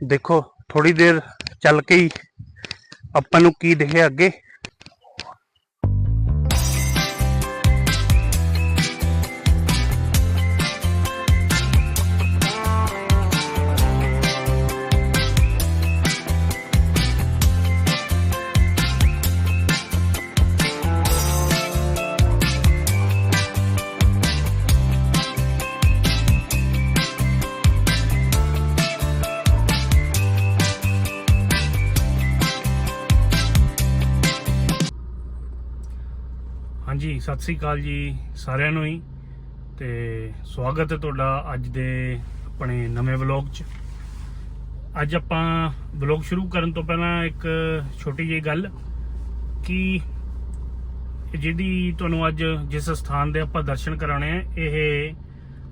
ਦੇਖੋ ਥੋੜੀ ਦੇਰ ਚੱਲ ਕੇ ਹੀ ਆਪਾਂ ਨੂੰ ਕੀ ਦਿਖਿਆ ਅੱਗੇ। ਸਤਿ ਸ੍ਰੀ ਅਕਾਲ ਜੀ ਸਾਰਿਆਂ ਨੂੰ ਹੀ ਤੇ ਸਵਾਗਤ ਹੈ ਤੁਹਾਡਾ ਅੱਜ ਦੇ ਆਪਣੇ ਨਵੇਂ ਵਲੌਗ 'ਚ। ਅੱਜ ਆਪਾਂ ਵਲੌਗ ਸ਼ੁਰੂ ਕਰਨ ਤੋਂ ਪਹਿਲਾਂ ਇੱਕ ਛੋਟੀ ਜਿਹੀ ਗੱਲ ਕਿ ਜਿਹੜੀ ਤੁਹਾਨੂੰ ਅੱਜ ਜਿਸ ਸਥਾਨ ਦੇ ਆਪਾਂ ਦਰਸ਼ਨ ਕਰਾਣੇ ਆ, ਇਹ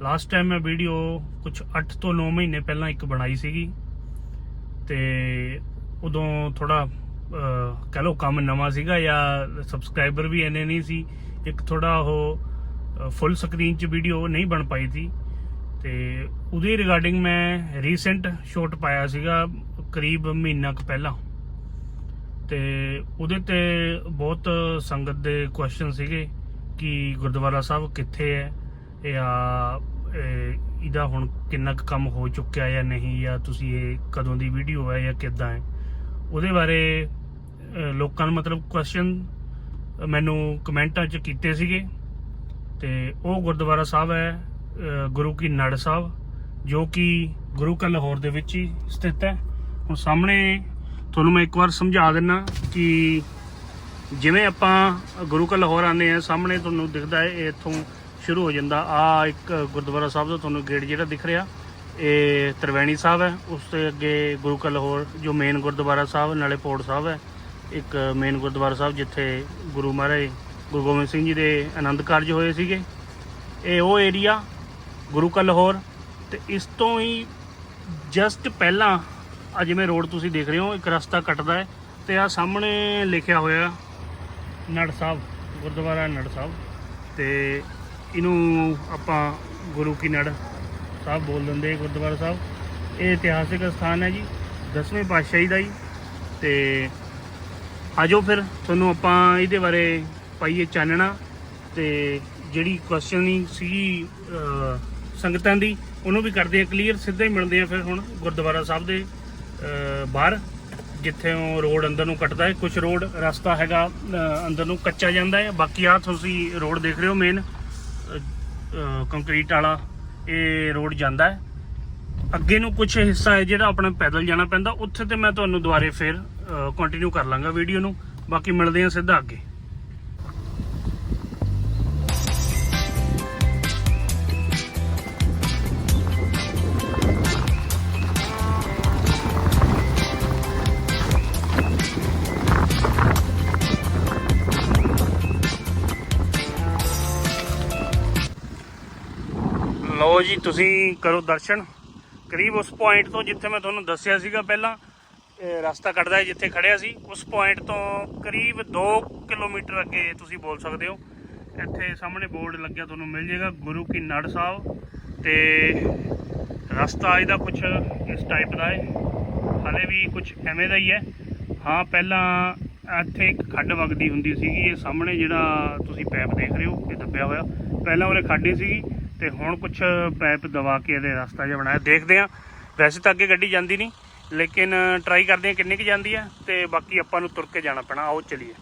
ਲਾਸਟ ਟਾਈਮ ਮੈਂ ਵੀਡੀਓ ਕੁਝ 8 ਤੋਂ 9 ਮਹੀਨੇ ਪਹਿਲਾਂ ਇੱਕ ਬਣਾਈ ਸੀਗੀ ਤੇ ਉਦੋਂ ਥੋੜਾ ਕਹ ਲਓ ਕੰਮ ਨਵਾਂ ਸੀਗਾ ਜਾਂ ਸਬਸਕ੍ਰਾਈਬਰ ਵੀ ਇੰਨੇ ਨਹੀਂ ਸੀ ਇੱਕ ਥੋੜਾ ਉਹ ਫੁੱਲ ਸਕਰੀਨ 'ਚ ਵੀਡੀਓ ਨਹੀਂ ਬਣ ਪਾਈ ਸੀ। ਤੇ ਉਹਦੇ ਰਿਗਾਰਡਿੰਗ ਮੈਂ ਰੀਸੈਂਟ ਸ਼ਾਟ ਪਾਇਆ ਸੀਗਾ, ਕਰੀਬ ਮਹੀਨਾ ਕੁ ਪਹਿਲਾਂ। ਤੇ ਉਹਦੇ ਤੇ ਬਹੁਤ ਸੰਗਤ ਦੇ ਕੁਐਸਚਨ ਸੀਗੇ ਕਿ ਗੁਰਦੁਆਰਾ ਸਾਹਿਬ ਕਿੱਥੇ ਹੈ? ਜਾਂ ਇਹਦਾ ਹੁਣ ਕਿੰਨਾ ਕੁ ਕੰਮ ਹੋ ਚੁੱਕਿਆ ਜਾਂ ਨਹੀਂ? ਜਾਂ ਤੁਸੀਂ ਇਹ ਕਦੋਂ ਦੀ ਵੀਡੀਓ ਹੈ ਜਾਂ ਕਿੱਦਾਂ ਹੈ? ਉਹਦੇ ਬਾਰੇ ਲੋਕਾਂ ਨੂੰ ਮਤਲਬ ਕੁਐਸਚਨ ਮੈਨੂੰ ਕਮੈਂਟਾਂ 'ਚ ਕੀਤੇ ਸੀਗੇ ਤੇ ਉਹ ਗੁਰਦੁਆਰਾ ਸਾਹਿਬ ਹੈ ਗੁਰੂ ਕੀ ਨੜ ਸਾਹਿਬ, ਜੋ ਕਿ ਗੁਰੂ ਕਾ ਲਾਹੌਰ ਦੇ ਵਿੱਚ ਹੀ ਸਥਿਤ ਹੈ। ਹੁਣ ਸਾਹਮਣੇ ਤੁਹਾਨੂੰ ਮੈਂ ਇੱਕ ਵਾਰ ਸਮਝਾ ਦਿੰਨਾ ਕਿ ਜਿਵੇਂ ਆਪਾਂ ਗੁਰੂ ਕਾ ਲਾਹੌਰ ਆਨੇ ਆ ਸਾਹਮਣੇ ਤੁਹਾਨੂੰ ਦਿਖਦਾ ਹੈ, ਇਹ ਇੱਥੋਂ ਸ਼ੁਰੂ ਹੋ ਜਾਂਦਾ। ਆ ਇੱਕ ਗੁਰਦੁਆਰਾ ਸਾਹਿਬ ਦਾ ਤੁਹਾਨੂੰ ਗੇਟ ਜਿਹੜਾ ਦਿਖ ਰਿਹਾ, ਇਹ ਤਰਵੈਣੀ ਸਾਹਿਬ ਹੈ। ਉਸ ਤੋਂ ਅੱਗੇ ਗੁਰੂ ਕਾ ਲਾਹੌਰ, ਜੋ ਮੇਨ ਗੁਰਦੁਆਰਾ ਸਾਹਿਬ, ਨਾਲੇ ਪੋੜ ਸਾਹਿਬ ਹੈ। ਇੱਕ ਮੇਨ ਗੁਰਦੁਆਰਾ ਸਾਹਿਬ ਜਿੱਥੇ ਗੁਰੂ ਮਹਾਰਾਜ, ਗੁਰੂ ਗੋਬਿੰਦ ਸਿੰਘ ਜੀ ਦੇ ਆਨੰਦ ਕਾਰਜ ਹੋਏ ਸੀਗੇ। ਇਹ ਉਹ ਏਰੀਆ ਗੁਰੂ ਕਾ ਲਾਹੌਰ ਤੇ ਇਸ ਤੋਂ ਹੀ ਜਸਟ ਪਹਿਲਾਂ ਆ ਜਿਵੇਂ ਰੋਡ ਤੁਸੀਂ ਦੇਖ ਰਹੇ ਹੋ, ਇੱਕ ਰਸਤਾ ਕੱਟਦਾ ਹੈ ਤੇ ਆ ਸਾਹਮਣੇ ਲਿਖਿਆ ਹੋਇਆ ਨੜ ਸਾਹਿਬ, ਗੁਰਦੁਆਰਾ ਨੜ ਸਾਹਿਬ ਤੇ ਇਹਨੂੰ ਆਪਾਂ ਗੁਰੂ ਕੀ ਨੜ ਸਾਹਿਬ ਬੋਲ ਦਿੰਦੇ ਗੁਰਦੁਆਰਾ ਸਾਹਿਬ। ਇਹ ਇਤਿਹਾਸਿਕ ਸਥਾਨ ਹੈ ਜੀ 10ਵੇਂ ਪਾਤਸ਼ਾਹੀ ਦਾ ਜੀ ਤੇ ਆਜੋ ਫਿਰ, ਤੁਹਾਨੂੰ ਆਪਾਂ ਇਹਦੇ ਬਾਰੇ ਪਾਈਏ ਚਾਨਣਾ ਤੇ ਜਿਹੜੀ ਕੁਐਸਚਨਿੰਗ ਸੀ ਸੰਗਤਾਂ ਦੀ, ਉਹਨੂੰ ਵੀ ਕਰਦੇ ਆ ਕਲੀਅਰ ਸਿੱਧਾ ਹੀ ਮਿਲਦੇ ਆ ਫਿਰ ਹੁਣ ਗੁਰਦੁਆਰਾ ਸਾਹਿਬ ਦੇ ਬਾਹਰ, ਜਿੱਥੇ ਉਹ ਰੋਡ ਅੰਦਰ ਨੂੰ ਕੱਟਦਾ ਹੈ। ਕੁਝ ਰੋਡ, ਰਸਤਾ ਹੈਗਾ ਅੰਦਰ ਨੂੰ ਕੱਚਾ ਜਾਂਦਾ ਹੈ। ਬਾਕੀ ਆ ਤੁਸੀਂ ਰੋਡ ਦੇਖ ਰਹੇ ਹੋ ਮੇਨ ਕੰਕਰੀਟ ਵਾਲਾ, ਇਹ ਰੋਡ ਜਾਂਦਾ ਹੈ। ਅੱਗੇ ਨੂੰ ਕੁਝ ਹਿੱਸਾ ਹੈ ਜਿਹੜਾ ਆਪਣਾ ਪੈਦਲ ਜਾਣਾ ਪੈਂਦਾ, ਉੱਥੇ ਤੇ ਮੈਂ ਤੁਹਾਨੂੰ ਦੁਬਾਰੇ ਫਿਰ ਕੰਟੀਨਿਊ ਕਰ ਲਾਂਗਾ ਵੀਡੀਓ ਨੂੰ। ਬਾਕੀ ਮਿਲਦੇ ਹਾਂ ਸਿੱਧਾ ਅੱਗੇ। ਲਓ ਜੀ, ਤੁਸੀਂ ਕਰੋ ਦਰਸ਼ਨ। ਕਰੀਬ ਉਸ ਪੁਆਇੰਟ ਤੋਂ ਜਿੱਥੇ ਮੈਂ ਤੁਹਾਨੂੰ ਦੱਸਿਆ ਸੀਗਾ ਪਹਿਲਾਂ ਰਸਤਾ ਕੱਟਦਾ ਹੈ ਜਿੱਥੇ ਖੜਿਆ ਸੀ, ਉਸ ਪੁਆਇੰਟ ਤੋਂ ਕਰੀਬ 2 ਕਿਲੋਮੀਟਰ ਅੱਗੇ ਤੁਸੀਂ ਬੋਲ ਸਕਦੇ ਹੋ। ਇੱਥੇ ਸਾਹਮਣੇ ਬੋਰਡ ਲੱਗਿਆ ਤੁਹਾਨੂੰ ਮਿਲ ਜਾਏਗਾ, ਗੁਰੂ ਕੀ ਨੜ ਸਾਹਿਬ। ਤੇ ਰਸਤਾ ਇਹਦਾ ਕੁਝ ਇਸ ਟਾਈਪ ਦਾ ਹੈ। ਹਲੇ ਵੀ ਕੁਝ ਐਵੇਂ ਦਾ ਹੀ ਹੈ। ਹਾਂ, ਪਹਿਲਾਂ ਇੱਥੇ ਇੱਕ ਖੱਡ ਵਗਦੀ ਹੁੰਦੀ ਸੀਗੀ, ਇਹ ਸਾਹਮਣੇ ਜਿਹੜਾ ਤੁਸੀਂ ਪੈਪ ਦੇਖ ਰਹੇ ਹੋ, ਇਹ ਦੱਬਿਆ ਹੋਇਆ। ਪਹਿਲਾਂ ਉਹਨੇ ਖਾਡੀ ਸੀਗੀ। ਤੇ ਹੁਣ ਕੁਝ ਪੈਪ ਦਵਾ ਕੇ ਇਹਦੇ ਰਸਤਾ ਜਿਹਾ ਬਣਾਇਆ। ਦੇਖਦੇ ਆ ਵੈਸੇ ਤਾਂ ਅੱਗੇ ਗੱਡੀ ਜਾਂਦੀ ਨਹੀਂ ਲੇਕਿਨ ਟਰਾਈ ਕਰਦੇ ਆ ਕਿੰਨੀ ਕੁ ਜਾਂਦੀ ਆ ਤੇ ਬਾਕੀ ਆਪਾਂ ਨੂੰ ਤੁਰ ਕੇ ਜਾਣਾ ਪੈਣਾ। ਆਓ ਚਲੀਏ।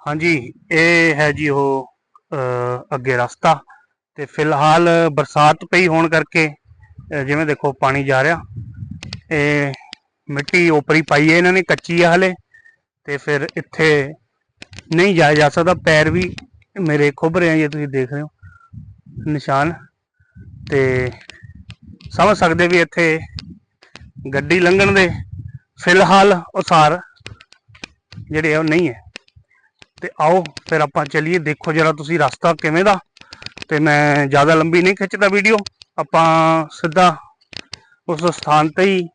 ਹਾਂਜੀ ਇਹ ਹੈ ਜੀ ਉਹ ਅਹ, ਅੱਗੇ ਰਸਤਾ। ਤੇ ਫਿਲਹਾਲ ਬਰਸਾਤ ਪਈ ਹੋਣ ਕਰਕੇ ਜਿਵੇਂ ਦੇਖੋ ਪਾਣੀ ਜਾ ਰਿਹਾ। ਇਹ ਮਿੱਟੀ ਉਪਰੀ ਪਾਈ ਹੈ ਇਹਨਾਂ ਨੇ ਕੱਚੀ ਹੈ ਹਲੇ। ਤੇ ਫਿਰ ਇੱਥੇ ਨਹੀਂ ਜਾਇਆ ਜਾ ਸਕਦਾ। ਪੈਰ ਵੀ ਮੇਰੇ ਖੁੱਭ ਰਹੇ ਆ ਜੇ ਤੁਸੀਂ ਦੇਖ ਰਹੇ ਹੋ। ਨਿਸ਼ਾਨ ਤੇ ਸਮਝ ਸਕਦੇ ਵੀ ਇੱਥੇ ਗੱਡੀ ਲੰਘਣ ਦੇ ਫਿਲਹਾਲ ਉਸਾਰ ਜਿਹੜੇ ਆ ਉਹ ਨਹੀਂ ਹੈ। ਤੇ ਆਓ ਫਿਰ ਆਪਾਂ ਚਲੀਏ। ਦੇਖੋ ਜਰਾ ਤੁਸੀਂ ਰਸਤਾ ਕਿਵੇਂ ਦਾ ਤੇ ਮੈਂ ਜ਼ਿਆਦਾ ਲੰਬੀ ਨਹੀਂ ਖਿੱਚਦਾ ਵੀਡੀਓ। ਆਪਾਂ ਸਿੱਧਾ ਉਸ ਸਥਾਨ ਤੇ ਹੀ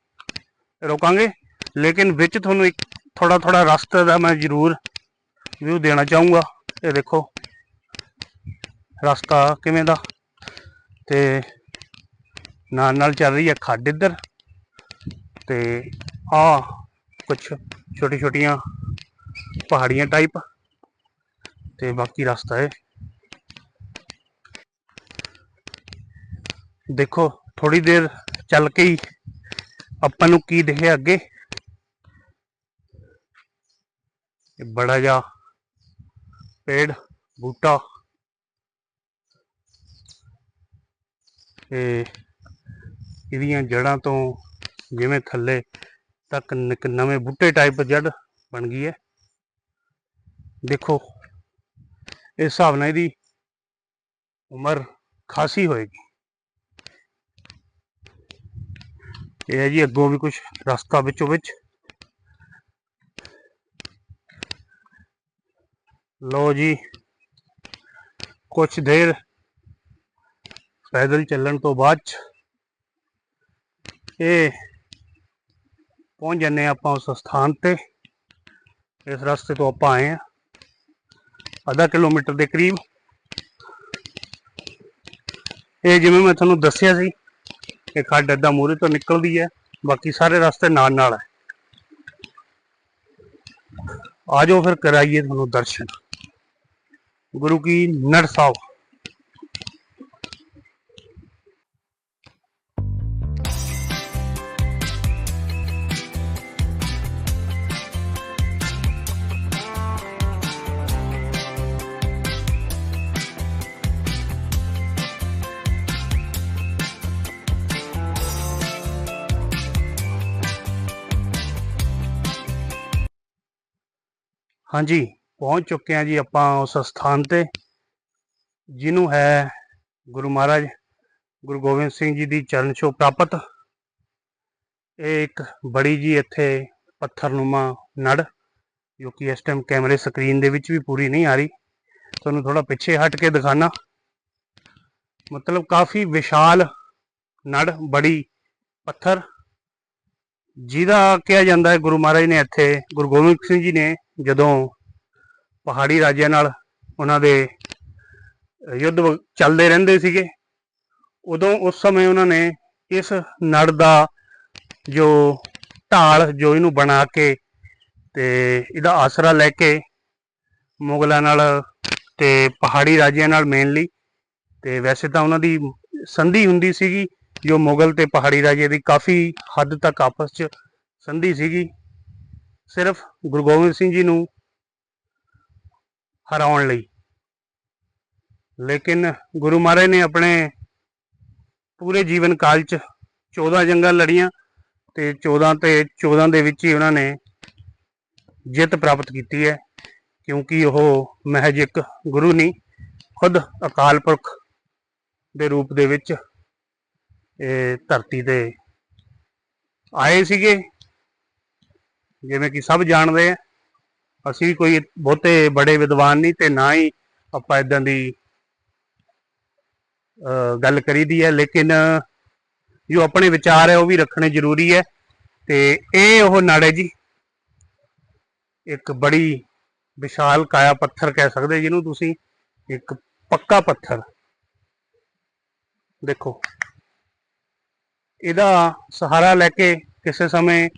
ਰੋਕਾਂਗੇ। ਲੇਕਿਨ ਵਿੱਚ ਤੁਹਾਨੂੰ ਇੱਕ ਥੋੜਾ ਥੋੜਾ ਰਸਤੇ ਦਾ ਮੈਂ ਜ਼ਰੂਰ ਵਿਊ ਦੇਣਾ ਚਾਹੂੰਗਾ। ਇਹ ਦੇਖੋ। ਰਸਤਾ ਕਿਵੇਂ ਦਾ? ਤੇ ਨਾਲ ਨਾਲ ਚੱਲ ਰਹੀ ਹੈ ਖੱਡ ਇੱਧਰ। ਤੇ ਆ ਕੁਝ ਛੋਟੀ ਛੋਟੀਆਂ ਪਹਾੜੀਆਂ ਟਾਈਪ ਤੇ ਬਾਕੀ ਰਸਤਾ ਹੈ ਦੇਖੋ ਥੋੜੀ ਦੇਰ ਚੱਲ ਕੇ ਹੀ ਆਪਾਂ ਨੂੰ ਕੀ ਦਿਖਿਆ ਅੱਗੇ। ਇਹ ਬੜਾ ਜਿਹਾ ਪੇੜ, ਬੂਟਾ ਤੇ ਇਹਦੀਆਂ ਜੜਾਂ ਤੋਂ ਜਿਵੇਂ ਥੱਲੇ ਤੱਕ ਨਵੇਂ ਬੂਟੇ ਟਾਈਪ ਜੜ ਬਣ ਗਈ ਹੈ। ਦੇਖੋ, ਇਸ ਹਿਸਾਬ ਨਾਲ ਇਹਦੀ ਉਮਰ ਖਾਸੀ ਹੋਏਗੀ। ਇਹ ਹੈ ਜੀ ਅੱਗੋਂ ਵੀ ਕੁਝ ਰਸਤਾ ਵਿੱਚੋਂ ਵਿੱਚ। ਲੋ ਜੀ, ਕੁਛ ਦੇਰ ਪੈਦਲ ਚੱਲਣ ਤੋਂ ਬਾਅਦ 'ਚ ਇਹ ਪਹੁੰਚ ਜੰਨੇ ਆਪਾਂ ਉਸ ਸਥਾਨ ਤੇ। ਇਸ ਰਸਤੇ ਤੋਂ ਆਪਾਂ ਆਏ ਆ ਅੱਧਾ ਕਿਲੋਮੀਟਰ ਦੇ ਕਰੀਬ। ਇਹ ਜਿਵੇਂ ਮੈਂ ਤੁਹਾਨੂੰ ਦੱਸਿਆ ਸੀ, ਇਹ ਖੱਡ ਏਦਾਂ ਮੂਹਰੇ ਤੋਂ ਨਿਕਲਦੀ ਹੈ, ਬਾਕੀ ਸਾਰੇ ਰਸਤੇ ਨਾਲ ਨਾਲ ਹੈ। ਆ ਜਾਓ ਫਿਰ ਕਰਾਈਏ ਤੁਹਾਨੂੰ ਦਰਸ਼ਨ। ਗੁਰੂ ਕੀ ਨੜ ਸਾਹਿਬ। ਹਾਂਜੀ, ਪਹੁੰਚ ਚੁੱਕੇ ਹਾਂ ਜੀ ਆਪਾਂ ਉਸ ਸਥਾਨ ਤੇ, ਜਿਹਨੂੰ ਹੈ ਗੁਰੂ ਮਹਾਰਾਜ, ਗੁਰੂ ਗੋਬਿੰਦ ਸਿੰਘ ਜੀ ਦੀ ਚਰਨ ਛੋਹ ਪ੍ਰਾਪਤ। ਇਹ ਇੱਕ ਬੜੀ ਜੀ ਇੱਥੇ ਪੱਥਰਨੁਮਾ ਨੜ, ਜੋ ਕਿ ਇਸ ਟਾਈਮ ਕੈਮਰੇ ਸਕਰੀਨ ਦੇ ਵਿੱਚ ਵੀ ਪੂਰੀ ਨਹੀਂ ਆ ਰਹੀ। ਤੁਹਾਨੂੰ ਥੋੜਾ ਪਿੱਛੇ ਹਟ ਕੇ ਦਿਖਾਣਾ ਮਤਲਬ ਕਾਫੀ ਵਿਸ਼ਾਲ ਨੜ, ਬੜੀ ਪੱਥਰ, ਜਿਹਦਾ ਕਿਹਾ ਜਾਂਦਾ ਹੈ ਗੁਰੂ ਮਹਾਰਾਜ ਨੇ ਇੱਥੇ, ਗੁਰੂ ਗੋਬਿੰਦ ਸਿੰਘ ਜੀ ਨੇ ਜਦੋਂ ਪਹਾੜੀ ਰਾਜਿਆਂ ਨਾਲ ਉਹਨਾਂ ਦੇ ਯੁੱਧ ਵ- ਚੱਲਦੇ ਰਹਿੰਦੇ ਸੀਗੇ, ਉਦੋਂ ਉਸ ਸਮੇਂ ਉਹਨਾਂ ਨੇ ਇਸ ਨੜ ਦਾ ਜੋ ਢਾਲ ਜੋ ਇਹਨੂੰ ਬਣਾ ਕੇ ਤੇ ਇਹਦਾ ਆਸਰਾ ਲੈ ਕੇ ਮੁਗਲਾਂ ਨਾਲ ਤੇ ਪਹਾੜੀ ਰਾਜਿਆਂ ਨਾਲ ਮੇਨਲੀ ਤੇ ਵੈਸੇ ਤਾਂ ਉਹਨਾਂ ਦੀ ਸੰਧੀ ਹੁੰਦੀ ਸੀਗੀ, ਜੋ ਮੁਗਲ ਤੇ ਪਹਾੜੀ ਰਾਜੇ ਦੀ ਕਾਫੀ ਹੱਦ ਤੱਕ ਆਪਸ 'ਚ ਸੰਧੀ ਸੀਗੀ। ਸਿਰਫ ਗੁਰੂ ਗੋਬਿੰਦ ਸਿੰਘ ਜੀ ਨੂੰ ਹਰਾਉਣ ਲਈ। ਲੇਕਿਨ ਗੁਰੂ ਮਹਾਰਾਜ ਨੇ ਆਪਣੇ ਪੂਰੇ ਜੀਵਨ ਕਾਲ 'ਚ 14 ਜੰਗਾਂ ਲੜੀਆਂ ਤੇ 14 ਤੇ 14 ਦੇ ਵਿੱਚ ਹੀ ਉਹਨਾਂ ਨੇ ਜਿੱਤ ਪ੍ਰਾਪਤ ਕੀਤੀ ਹੈ, ਕਿਉਂਕਿ ਉਹ ਮਹਿਜ ਇੱਕ ਗੁਰੂ ਨਹੀਂ, ਖੁਦ ਅਕਾਲ ਪੁਰਖ ਦੇ ਰੂਪ ਦੇ ਵਿੱਚ ਇਹ ਧਰਤੀ ਤੇ ਆਏ ਸੀਗੇ। ਜਿਵੇਂ ਕਿ ਸਭ ਜਾਣਦੇ ਆ ਅਸੀਂ ਕੋਈ ਬਹੁਤੇ ਬੜੇ ਵਿਦਵਾਨ ਨਹੀਂ ਤੇ ਨਾ ਹੀ ਆਪਾਂ ਇਦਾਂ ਦੀ ਅਹ, ਗੱਲ ਕਰੀਦੀ ਹੈ ਲੇਕਿਨ ਜੋ ਆਪਣੇ ਵਿਚਾਰ ਹੈ ਉਹ ਵੀ ਰੱਖਣੇ ਜ਼ਰੂਰੀ ਹੈ ਤੇ ਇਹ ਉਹ ਨਾੜੇ ਜੀ ਇੱਕ ਬੜੀ ਵਿਸ਼ਾਲ ਕਾਇਆ ਪੱਥਰ ਕਹਿ ਸਕਦੇ ਜਿਹਨੂੰ ਤੁਸੀਂ ਇੱਕ ਪੱਕਾ ਪੱਥਰ। ਦੇਖੋ ਇਹਦਾ ਸਹਾਰਾ ਲੈ ਕੇ ਕਿਸੇ ਸਮੇਂ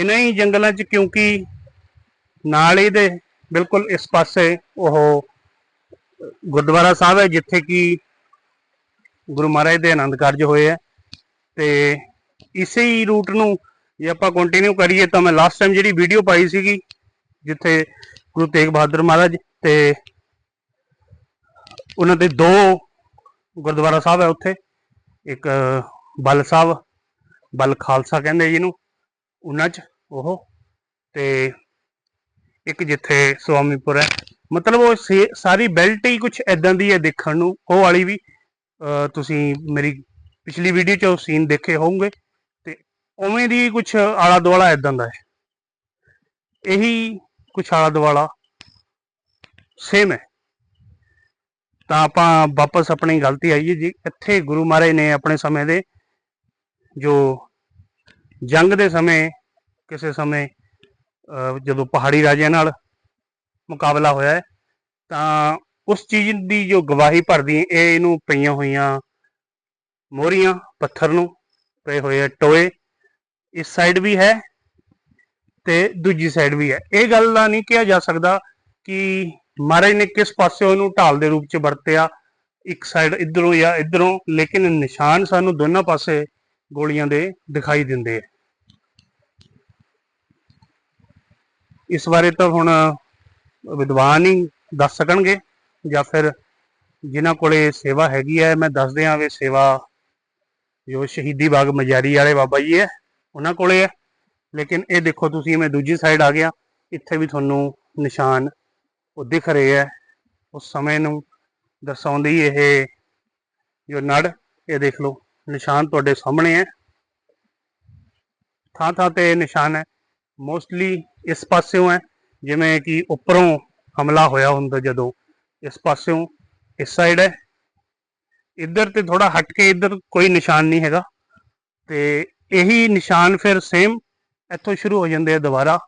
ਇਹਨਾਂ ਹੀ ਜੰਗਲਾਂ 'ਚ ਕਿਉਂਕਿ ਨਾਲ ਹੀ ਦੇ ਬਿਲਕੁਲ ਇਸ ਪਾਸੇ ਉਹ ਗੁਰਦੁਆਰਾ ਸਾਹਿਬ ਹੈ, ਜਿੱਥੇ ਕਿ ਗੁਰੂ ਮਹਾਰਾਜ ਦੇ ਆਨੰਦ ਕਾਰਜ ਹੋਏ ਹੈ। ਤੇ ਇਸੇ ਹੀ ਰੂਟ ਨੂੰ ਜੇ ਆਪਾਂ ਕੰਟੀਨਿਊ ਕਰੀਏ ਤਾਂ ਮੈਂ ਲਾਸਟ ਟਾਈਮ ਜਿਹੜੀ ਵੀਡੀਓ ਪਾਈ ਸੀਗੀ, ਜਿੱਥੇ ਗੁਰੂ ਤੇਗ ਬਹਾਦਰ ਮਹਾਰਾਜ ਤੇ ਉਹਨਾਂ ਦੇ ਦੋ ਗੁਰਦੁਆਰਾ ਸਾਹਿਬ ਹੈ ਉੱਥੇ। ਇੱਕ ਬਲ ਸਾਹਿਬ, ਬਲ ਖਾਲਸਾ ਕਹਿੰਦੇ ਜਿਹਨੂੰ। ਉਹਨਾਂ 'ਚ ਉਹ। ਤੇ ਇੱਕ ਜਿੱਥੇ ਸੁਆਮੀਪੁਰ ਹੈ। ਮਤਲਬ ਉਹ ਸੇ- ਸਾਰੀ ਬੈਲਟ ਹੀ ਕੁਝ ਐਦਾਂ ਦੀ ਹੈ ਦੇਖਣ ਨੂੰ। ਉਹ ਵਾਲੀ ਵੀ ਅਹ, ਤੁਸੀਂ ਮੇਰੀ ਪਿਛਲੀ ਵੀਡੀਓ 'ਚ ਉਹ ਸੀਨ ਦੇਖੇ ਹੋਵੋਗੇ ਤੇ ਉਵੇਂ ਦੀ ਕੁਝ ਆਲਾ ਦੁਆਲਾ ਐਦਾਂ ਦਾ ਹੈ। ਇਹੀ ਕੁਝ ਆਲਾ ਦੁਆਲਾ ਸੇਮ ਹੈ। ਤਾਂ ਆਪਾਂ ਵਾਪਸ ਆਪਣੀ ਗਲਤੀ ਆਈਏ ਜੀ। ਇੱਥੇ ਗੁਰੂ ਮਹਾਰਾਜ ਨੇ ਆਪਣੇ ਸਮੇਂ ਦੇ ਜੋ ਜੰਗ ਦੇ ਸਮੇਂ, ਕਿਸੇ ਸਮੇਂ, ਅਹ ਜਦੋਂ ਪਹਾੜੀ ਰਾਜਿਆਂ ਨਾਲ ਮੁਕਾਬਲਾ ਹੋਇਆ ਹੈ, ਤਾਂ ਉਸ ਚੀਜ਼ ਦੀ ਜੋ ਗਵਾਹੀ ਭਰਦੀ ਇਹ ਇਹਨੂੰ ਪਈਆਂ ਹੋਈਆਂ ਮੋਹਰੀਆਂ ਪੱਥਰ ਨੂੰ ਪਏ ਹੋਏ ਟੋਏ। ਇਸ ਸਾਈਡ ਵੀ ਹੈ ਤੇ ਦੂਜੀ ਸਾਈਡ ਵੀ ਹੈ। ਇਹ ਗੱਲ ਦਾ ਨਹੀਂ ਕਿਹਾ ਜਾ ਸਕਦਾ ਕਿ ਮਹਾਰਾਜ ਨੇ ਕਿਸ ਪਾਸੇ ਉਹਨੂੰ ਢਾਲ ਦੇ ਰੂਪ ਚ ਵਰਤਿਆ, ਇੱਕ ਸਾਈਡ ਇਧਰੋਂ ਜਾਂ ਇਧਰੋਂ, ਲੇਕਿਨ ਨਿਸ਼ਾਨ ਸਾਨੂੰ ਦੋਨਾਂ ਪਾਸੇ ਗੋਲੀਆਂ ਦੇ ਦਿਖਾਈ ਦਿੰਦੇ ਆ। ਇਸ ਬਾਰੇ ਤਾਂ ਹੁਣ ਵਿਦਵਾਨ ਹੀ ਦੱਸ ਸਕਣਗੇ ਜਾਂ ਫਿਰ ਜਿਨ੍ਹਾਂ ਕੋਲੇ ਸੇਵਾ ਹੈਗੀ ਹੈ, ਮੈਂ ਦੱਸ ਦਿਆਂ ਵੀ ਸੇਵਾ ਜੋ ਸ਼ਹੀਦੀ ਬਾਗ ਮਜਾਰੀ ਵਾਲੇ ਬਾਬਾ ਜੀ ਹੈ, ਉਹਨਾਂ ਕੋਲੇ ਹੈ। ਲੇਕਿਨ ਇਹ ਦੇਖੋ ਤੁਸੀਂ, ਮੈਂ ਦੂਜੀ ਸਾਈਡ ਆ ਗਿਆ। ਇੱਥੇ ਵੀ ਤੁਹਾਨੂੰ ਨਿਸ਼ਾਨ ਉਹ ਦਿਖ ਰਹੇ ਹੈ। ਉਸ ਸਮੇਂ ਨੂੰ ਦਰਸਾਉਂਦੀ ਇਹ ਜੋ ਨੜ, ਇਹ ਦੇਖ ਲਓ, ਨਿਸ਼ਾਨ ਤੁਹਾਡੇ ਸਾਹਮਣੇ ਹੈ। ਥਾਂ ਥਾਂ ਤੇ ਨਿਸ਼ਾਨ ਹੈ। ਮੋਸਟਲੀ ਇਸ ਪਾਸਿਓਂ ਹੈ, ਜਿਵੇਂ ਕਿ ਉੱਪਰੋਂ ਹਮਲਾ ਹੋਇਆ ਹੁੰਦਾ ਜਦੋਂ, ਇਸ ਪਾਸਿਓਂ, ਇਸ ਸਾਈਡ ਹੈ। ਇੱਧਰ ਤੇ ਥੋੜਾ ਹਟ ਕੇ ਇੱਧਰ ਕੋਈ ਨਿਸ਼ਾਨ ਨਹੀਂ ਹੈਗਾ ਤੇ ਇਹੀ ਨਿਸ਼ਾਨ ਫਿਰ ਸੇਮ ਇੱਥੋਂ ਸ਼ੁਰੂ ਹੋ ਜਾਂਦੇ ਆ ਦੁਬਾਰਾ,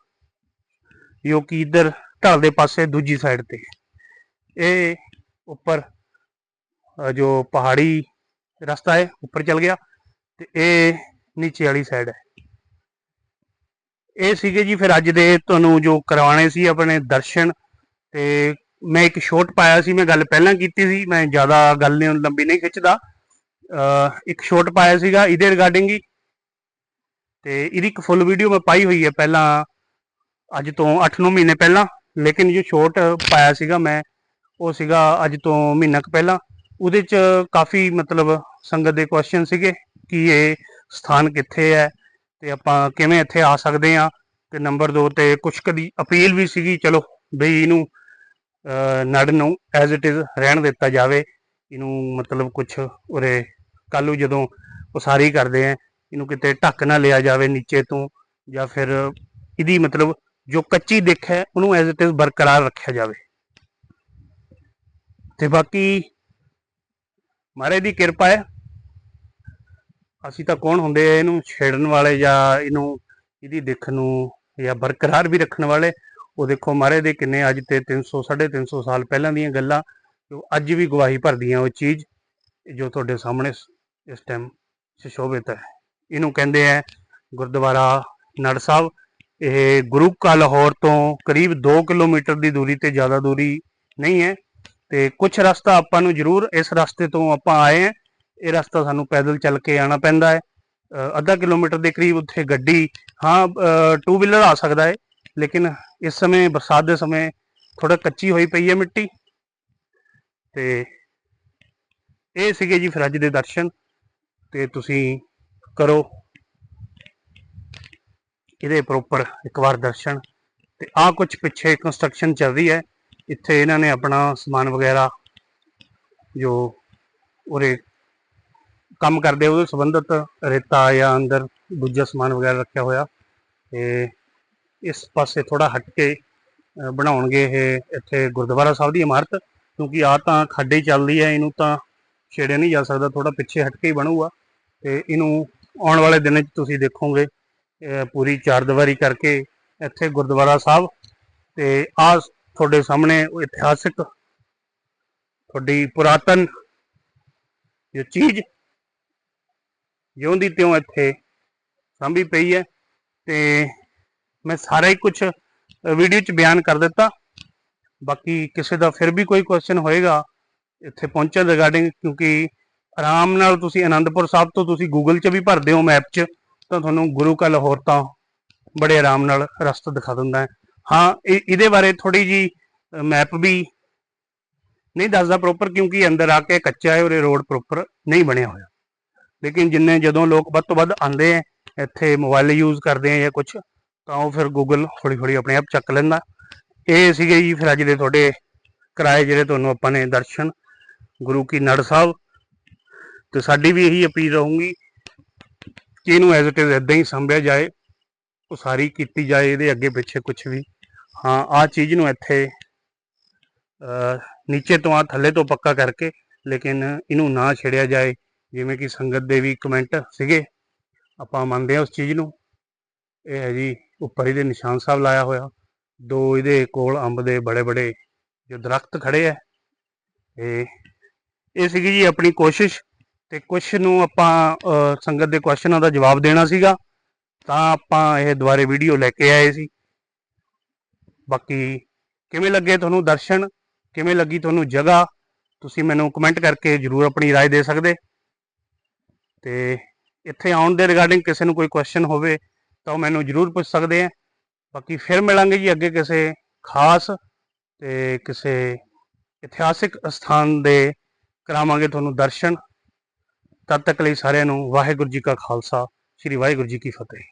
ਜੋ ਕਿ ਇੱਧਰ ਢਾਲ ਦੇ ਪਾਸੇ ਦੂਜੀ ਸਾਈਡ ਤੇ। ਇਹ ਉੱਪਰ ਜੋ ਪਹਾੜੀ ਰਸਤਾ ਹੈ, ਉੱਪਰ ਚਲ ਗਿਆ ਤੇ ਇਹ ਨੀਚੇ ਵਾਲੀ ਸਾਈਡ ਹੈ। ਇਹ ਸੀਗੇ ਜੀ ਫਿਰ ਅੱਜ ਦੇ ਤੁਹਾਨੂੰ ਜੋ ਕਰਵਾਣੇ ਸੀ ਆਪਣੇ ਦਰਸ਼ਨ ਤੇ ਮੈਂ ਇੱਕ ਸ਼ੋਟ ਪਾਇਆ ਸੀ ਮੈਂ ਗੱਲ ਪਹਿਲਾਂ ਕੀਤੀ ਸੀ ਮੈਂ ਜ਼ਿਆਦਾ ਗੱਲ ਨਹੀਂ ਲੰਬੀ ਨਹੀਂ ਖਿੱਚਦਾ। ਅ, ਇੱਕ ਸ਼ੋਟ ਪਾਇਆ ਸੀਗਾ ਇਹਦੇ ਰਿਗਾਰਡਿੰਗ ਹੀ। ਤੇ ਇਹਦੀ ਇੱਕ ਫੁੱਲ ਵੀਡੀਓ ਮੈਂ ਪਾਈ ਹੋਈ ਹੈ ਪਹਿਲਾਂ ਅੱਜ ਤੋਂ 8-9 ਮਹੀਨੇ ਪਹਿਲਾਂ। ਲੇਕਿਨ ਜੋ ਸ਼ੋਟ ਪਾਇਆ ਸੀਗਾ ਮੈਂ ਉਹ ਸੀਗਾ ਅੱਜ ਤੋਂ ਮਹੀਨਾ ਕੁ ਪਹਿਲਾਂ। ਉਹਦੇ ਚ ਕਾਫੀ ਮਤਲਬ ਸੰਗਤ ਦੇ ਕੁਐਸਚਨ ਸੀਗੇ ਕਿ ਇਹ ਸਥਾਨ ਕਿੱਥੇ ਹੈ ਤੇ ਆਪਾਂ ਕਿਵੇਂ ਇੱਥੇ ਆ ਸਕਦੇ ਆ ਤੇ ਨੰਬਰ 2 ਤੇ ਕੁਛ ਕਦੀ ਅਪੀਲ ਵੀ ਸੀਗੀ ਚਲੋ ਬਈ ਇਹਨੂੰ ਅਹ, ਨੜ ਨੂੰ ਐਜ਼ ਇਟ ਇਜ਼ ਰਹਿਣ ਦਿੱਤਾ ਜਾਵੇ। ਇਹਨੂੰ ਮਤਲਬ ਕੁਛ ਉਰੇ ਕੱਲੂ ਜਦੋਂ ਉਸਾਰੀ ਕਰਦੇ ਆ ਇਹਨੂੰ ਕਿਤੇ ਢੱਕ ਨਾ ਲਿਆ ਜਾਵੇ ਨੀਚੇ ਤੋਂ ਜਾਂ ਫਿਰ ਇਹਦੀ ਮਤਲਬ ਜੋ ਕੱਚੀ ਦਿੱਖ ਹੈ ਉਹਨੂੰ ਐਜ਼ ਇਟ ਇਜ਼ ਬਰਕਰਾਰ ਰੱਖਿਆ ਜਾਵੇ। ਤੇ ਬਾਕੀ ਮਹਾਰਾਜ ਦੀ ਕਿਰਪਾ ਹੈ ਅਸੀਂ ਤਾਂ ਕੌਣ ਹੁੰਦੇ ਆ ਇਹਨੂੰ ਛੇੜਨ ਵਾਲੇ ਜਾਂ ਇਹਨੂੰ ਇਹਦੀ ਦਿੱਖ ਨੂੰ ਜਾਂ ਬਰਕਰਾਰ ਵੀ ਰੱਖਣ ਵਾਲੇ? ਉਹ ਦੇਖੋ ਮਹਾਰਾਜ ਦੇ ਕਿੰਨੇ ਅੱਜ ਤੇ 300 350 ਸਾਲ ਪਹਿਲਾਂ ਦੀਆਂ ਗੱਲਾਂ ਜੋ ਅੱਜ ਵੀ ਗਵਾਹੀ ਭਰਦੀਆਂ ਉਹ ਚੀਜ਼, ਜੋ ਤੁਹਾਡੇ ਸਾਹਮਣੇ ਇਸ ਟਾਈਮ ਸੁਸ਼ੋਭਿਤ ਹੈ। ਇਹਨੂੰ ਕਹਿੰਦੇ ਆ ਗੁਰਦੁਆਰਾ ਨੜ ਸਾਹਿਬ। ਇਹ ਗੁਰੂ ਕਾ ਲਾਹੌਰ ਤੋਂ ਕਰੀਬ 2 ਕਿਲੋਮੀਟਰ ਦੀ ਦੂਰੀ ਤੇ ਜ਼ਿਆਦਾ ਦੂਰੀ ਨਹੀਂ ਹੈ, ਤੇ ਕੁਝ ਰਸਤਾ ਆਪਾਂ ਨੂੰ ਜ਼ਰੂਰ ਇਸ ਰਸਤੇ ਤੋਂ ਆਪਾਂ ਆਏ ਹਾਂ। ਇਹ ਰਸਤਾ ਸਾਨੂੰ ਪੈਦਲ ਚੱਲ ਕੇ ਆਣਾ ਪੈਂਦਾ ਹੈ। ਅੱਧਾ ਕਿਲੋਮੀਟਰ ਦੇ ਕਰੀਬ ਉੱਥੇ ਗੱਡੀ, ਹਾਂ ਟੂ ਵੀਲਰ ਆ ਸਕਦਾ ਹੈ, ਲੇਕਿਨ ਇਸ ਸਮੇਂ ਬਰਸਾਤ ਦੇ ਸਮੇਂ ਥੋੜਾ ਕੱਚੀ ਹੋਈ ਪਈ ਹੈ ਮਿੱਟੀ। ਤੇ ਇਹ ਸੀਗੇ ਜੀ ਫਿਰ ਅੱਜ ਦੇ ਦਰਸ਼ਨ, ਤੇ ਤੁਸੀਂ ਕਰੋ ਇਹਦੇ ਪ੍ਰੋਪਰ ਇੱਕ ਵਾਰ ਦਰਸ਼ਨ। ਤੇ ਆ ਕੁਝ ਪਿੱਛੇ ਕੰਸਟਰਕਸ਼ਨ ਚੱਲ ਰਹੀ ਹੈ, ਇੱਥੇ ਇਹਨਾਂ ਨੇ ਆਪਣਾ ਸਮਾਨ ਵਗੈਰਾ ਜੋ ਉਰੇ ਕੰਮ ਕਰਦੇ ਉਹਦੇ ਸੰਬੰਧਿਤ ਰੇਤਾ ਜਾਂ ਅੰਦਰ ਦੂਜਾ ਸਮਾਨ ਵਗੈਰਾ ਰੱਖਿਆ ਹੋਇਆ। ਤੇ ਇਸ ਪਾਸੇ ਥੋੜਾ ਹਟ ਕੇ ਬਣਾਉਣਗੇ ਇਹ ਇੱਥੇ ਗੁਰਦੁਆਰਾ ਸਾਹਿਬ ਦੀ ਇਮਾਰਤ, ਕਿਉਂਕਿ ਆ ਤਾਂ ਖਾਡੇ ਚੱਲਦੀ ਹੈ, ਇਹਨੂੰ ਤਾਂ ਛੇੜਿਆ ਨਹੀਂ ਜਾ ਸਕਦਾ ਥੋੜਾ ਪਿੱਛੇ ਹਟ ਕੇ ਹੀ ਬਣੂਗਾ। ਤੇ ਇਹਨੂੰ ਆਉਣ ਵਾਲੇ ਦਿਨਾਂ 'ਚ ਤੁਸੀਂ ਦੇਖੋਗੇ ਪੂਰੀ ਚਾਰ ਦੀਵਾਰੀ ਕਰਕੇ ਇੱਥੇ ਗੁਰਦੁਆਰਾ ਸਾਹਿਬ। ਤੇ ਆ ਤੁਹਾਡੇ ਸਾਹਮਣੇ ਇਤਿਹਾਸਿਕ, ਤੁਹਾਡੀ ਪੁਰਾਤਨ ਜੋ ਚੀਜ਼ ਜਿਉਂਦੀ ਤਿਉਂ ਇੱਥੇ, ਸਾਂਭੀ ਪਈ ਹੈ ਤੇ ਮੈਂ ਸਾਰਾ ਹੀ ਕੁਝ ਵੀਡੀਓ 'ਚ ਬਿਆਨ ਕਰ ਦਿੱਤਾ। ਬਾਕੀ ਕਿਸੇ ਦਾ ਫਿਰ ਵੀ ਕੋਈ ਕੁਐਸਚਨ ਹੋਏਗਾ, ਇੱਥੇ ਪਹੁੰਚਣ ਰਿਗਾਰਡਿੰਗ ਕਿਉਂਕਿ ਆਰਾਮ ਨਾਲ ਤੁਸੀਂ ਆਨੰਦਪੁਰ ਸਾਹਿਬ ਤੋਂ ਤੁਸੀਂ ਗੂਗਲ 'ਚ ਵੀ ਭਰਦੇ ਹੋ ਮੈਪ 'ਚ, ਤਾਂ ਤੁਹਾਨੂੰ ਗੁਰੂ ਕਾ ਲਾਹੌਰ ਤਾਂ ਬੜੇ ਆਰਾਮ ਨਾਲ ਰਸਤਾ ਦਿਖਾ ਦਿੰਦਾ ਹੈ। ਹਾਂ ਇਹਦੇ ਬਾਰੇ ਥੋੜੀ ਜੀ ਮੈਪ ਵੀ ਨਹੀਂ ਦੱਸਦਾ ਪ੍ਰੋਪਰ ਕਿਉਂਕਿ ਅੰਦਰ ਆ ਕੇ ਕੱਚਾ ਹੈ ਔਰ ਇਹ ਰੋਡ ਪ੍ਰੋਪਰ ਨਹੀਂ ਬਣਿਆ ਹੋਇਆ। ਲੇਕਿਨ ਜਿੰਨੇ ਜਦੋਂ ਲੋਕ ਵੱਧ ਤੋਂ ਵੱਧ ਆਉਂਦੇ ਆ, ਇੱਥੇ ਮੋਬਾਈਲ ਯੂਜ਼ ਕਰਦੇ ਆ ਜਾਂ ਕੁਝ ਤਾਂ ਉਹ ਫਿਰ ਗੂਗਲ ਹੌਲੀ ਹੌਲੀ ਆਪਣੇ ਆਪ ਚੱਕ ਲੈਂਦਾ। ਇਹ ਸੀਗੇ ਜੀ ਫਿਰ ਅੱਜ ਦੇ ਤੁਹਾਡੇ ਕਿਰਾਏ ਜਿਹੜੇ ਤੁਹਾਨੂੰ ਆਪਾਂ ਨੇ ਦਰਸ਼ਨ, ਗੁਰੂ ਕੀ ਨੜ ਸਾਹਿਬ। ਤੇ ਸਾਡੀ ਵੀ ਇਹੀ ਅਪੀਲ ਰਹੂਗੀ ਕਿ ਇਹਨੂੰ ਐਜ਼ ਇਟ ਇਜ਼ ਇਦਾਂ ਹੀ ਸੰਭਿਆ ਜਾਏ, ਉਸਾਰੀ ਕੀਤੀ ਜਾਏ, ਇਹਦੇ ਅੱਗੇ ਪਿੱਛੇ ਕੁਝ ਵੀ। ਹਾਂ ਆ ਚੀਜ਼ ਨੂੰ ਇੱਥੇ ਨੀਚੇ ਤੋਂ ਆ ਥੱਲੇ ਤੋਂ ਪੱਕਾ ਕਰਕੇ, ਲੇਕਿਨ ਇਹਨੂੰ ਨਾ ਛੇੜਿਆ ਜਾਏ। ਜਿਵੇਂ ਕਿ ਸੰਗਤ ਦੇ ਵੀ ਕਮੈਂਟ ਸੀਗੇ ਆਪਾਂ ਮੰਨਦੇ ਹਾਂ ਉਸ ਚੀਜ਼ ਨੂੰ ਇਹ ਹੈ ਜੀ ਉੱਪਰ ਇਹਦੇ ਨਿਸ਼ਾਨ ਸਾਹਿਬ ਲਾਇਆ ਹੋਇਆ ਦੋ ਇਹਦੇ ਕੋਲ ਅੰਬ ਦੇ ਬੜੇ ਬੜੇ ਜੋ ਦਰਖਤ ਖੜੇ ਆ ਇਹ ਇਹ ਸੀਗੀ ਜੀ ਆਪਣੀ ਕੋਸ਼ਿਸ਼ ਤੇ ਕੁਝ ਨੂੰ ਆਪਾਂ ਅਹ, ਸੰਗਤ ਦੇ ਕੁਐਸਚਨਾਂ ਦਾ ਜਵਾਬ ਦੇਣਾ ਸੀਗਾ ਤਾਂ ਆਪਾਂ ਇਹ ਦੁਬਾਰੇ ਵੀਡੀਓ ਲੈ ਕੇ ਆਏ ਸੀ ਬਾਕੀ ਕਿਵੇਂ ਲੱਗੇ ਤੁਹਾਨੂੰ ਦਰਸ਼ਨ ਕਿਵੇਂ ਲੱਗੀ ਤੁਹਾਨੂੰ ਜਗ੍ਹਾ ਤੁਸੀਂ ਮੈਨੂੰ ਕਮੈਂਟ ਕਰਕੇ ਜਰੂਰ ਆਪਣੀ رائے ਦੇ ਸਕਦੇ ਤੇ ਇੱਥੇ ਆਉਣ ਦੇ ਰਿਗਾਰਡਿੰਗ ਕਿਸੇ ਨੂੰ ਕੋਈ ਕੁਐਸਚਨ ਹੋਵੇ ਤਾਂ ਉਹ ਮੈਨੂੰ ਜਰੂਰ ਪੁੱਛ ਸਕਦੇ ਆ। ਬਾਕੀ ਫਿਰ ਮਿਲਾਂਗੇ ਜੀ ਅੱਗੇ ਕਿਸੇ ਖਾਸ ਤੇ ਕਿਸੇ ਇਤਿਹਾਸਿਕ ਸਥਾਨ ਦੇ ਕਰਾਵਾਂਗੇ ਤੁਹਾਨੂੰ ਦਰਸ਼ਨ। ਤਦ ਤੱਕ ਲਈ ਸਾਰਿਆਂ ਨੂੰ ਵਾਹਿਗੁਰੂ ਜੀ ਕਾ ਖਾਲਸਾ, ਸ੍ਰੀ ਵਾਹਿਗੁਰੂ ਜੀ ਕੀ ਫਤਿਹ।